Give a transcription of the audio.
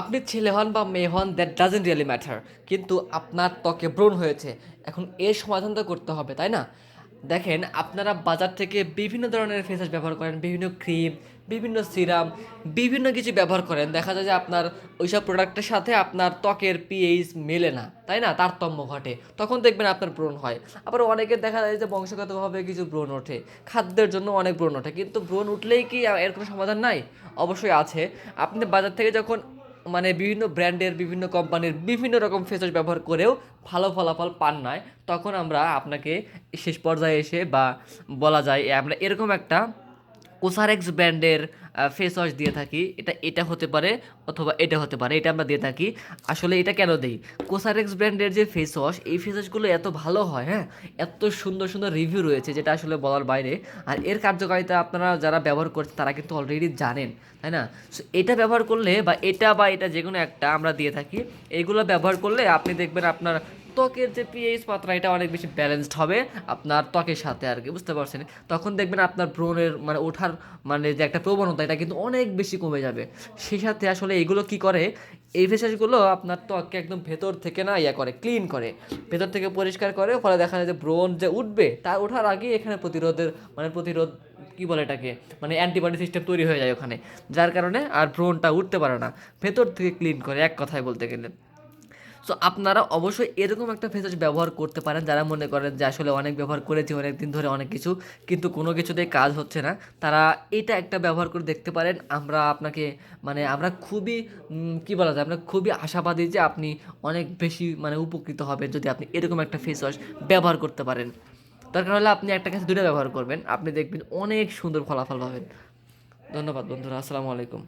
আপনি ছেলে হন বা মেয়ে হন দ্যাট ডাজেন্ট রিয়েলি ম্যাটার কিন্তু আপনার ত্বকে ব্রণ হয়েছে। এখন এর সমাধানটা করতে হবে, তাই না? দেখেন, আপনারা বাজার থেকে বিভিন্ন ধরনের ফেস ওয়াশ ব্যবহার করেন, বিভিন্ন ক্রিম বিভিন্ন সিরাম বিভিন্ন কিছু ব্যবহার করেন। দেখা যায় যে আপনার ওইসব প্রোডাক্টের সাথে আপনার ত্বকের পিএইচ মেলে না, তাই না? তারতম্য ঘটে। তখন দেখবেন আপনার ব্রণ হয়। আবার অনেকের দেখা যায় যে বংশগতভাবে কিছু ব্রণ ওঠে। খাদ্যের জন্য অনেক ব্রণ ওঠে। কিন্তু ব্রণ উঠলেই কি এর কোনো সমাধান নাই? অবশ্যই আছে। আপনি বাজার থেকে যখন মানে বিভিন্ন ব্র্যান্ডের, বিভিন্ন কোম্পানির বিভিন্ন রকম ফেস ওয়াশ ব্যবহার করেও ভালো ফলাফল পান নাই। তখন আমরা আপনাকে শেষ পর্যায়ে এসে বা বলা যায় আমরা এরকম একটা কোসারেক্স ব্র্যান্ডের ফেস ওয়াশ দিয়ে থাকি। এটা এটা হতে পারে অথবা এটা হতে পারে, এটা আমরা দিয়ে থাকি। আসলে এটা কেন দিই? কোসারেক্স ব্র্যান্ডের যে ফেস ওয়াশ এই ফেস ওয়াশগুলো এত ভালো হয় হ্যাঁ? এত সুন্দর সুন্দর রিভিউ রয়েছে, যেটা আসলে বলার বাইরে। আর এর কার্যকারিতা আপনারা যারা ব্যবহার করছেন, তারা কিন্তু অলরেডি জানেন, তাই না? সো এটা ব্যবহার করলে বা এটা বা এটা যে কোনো একটা আমরা দিয়ে থাকি। এইগুলো ব্যবহার করলে আপনি দেখবেন আপনার ত্বকের যে পিএইচ মাত্রা, এটা অনেক বেশি ব্যালেন্সড হবে আপনার ত্বকের সাথে আর কি, বুঝতে পারছেন? তখন দেখবেন আপনার ব্রণের মানে ওঠার মানে যে একটা প্রবণতা, এটা কিন্তু অনেক বেশি কমে যাবে। সেই সাথে আসলে এগুলো কি করে? এই ফেসাসগুলো আপনার ত্বককে একদম ভেতর থেকে না ইয়া করে ক্লিন করে। ভেতর থেকে পরিষ্কার করে, ফলে দেখা যায় যে ব্রণ যে উঠবে তার ওঠার আগে এখানে প্রতিরোধের মানে প্রতিরোধ, কি বলে এটাকে? মানে অ্যান্টিবডি সিস্টেম তৈরি হয়ে যায় ওখানে। যার কারণে আর ব্রণটা উঠতে পারে না। ভেতর থেকে ক্লিন করে, এক কথায় বলতে গেলে। সো আপনারা অবশ্যই এরকম একটা ফেসওয়াশ ব্যবহার করতে পারেন যারা মনে করেন যে আসলে অনেক ব্যবহার করেছি অনেক দিন ধরে অনেক কিছু, কিন্তু কোনো কিছুতেই কাজ হচ্ছে না। তারা এটা একটা ব্যবহার করে দেখতে পারেন। আমরা আপনাকে মানে আমরা খুবই কি বলা যায়, আমরা খুবই আশাবাদী যে আপনি অনেক বেশি মানে উপকৃত হবেন যদি আপনি এরকম একটা ফেসওয়াশ ব্যবহার করতে পারেন। দরকার হলে আপনি একটা কাছে দুটো ব্যবহার করবেন। আপনি দেখবেন অনেক সুন্দর ফলাফল পাবেন। ধন্যবাদ বন্ধুরা। আসসালামু আলাইকুম।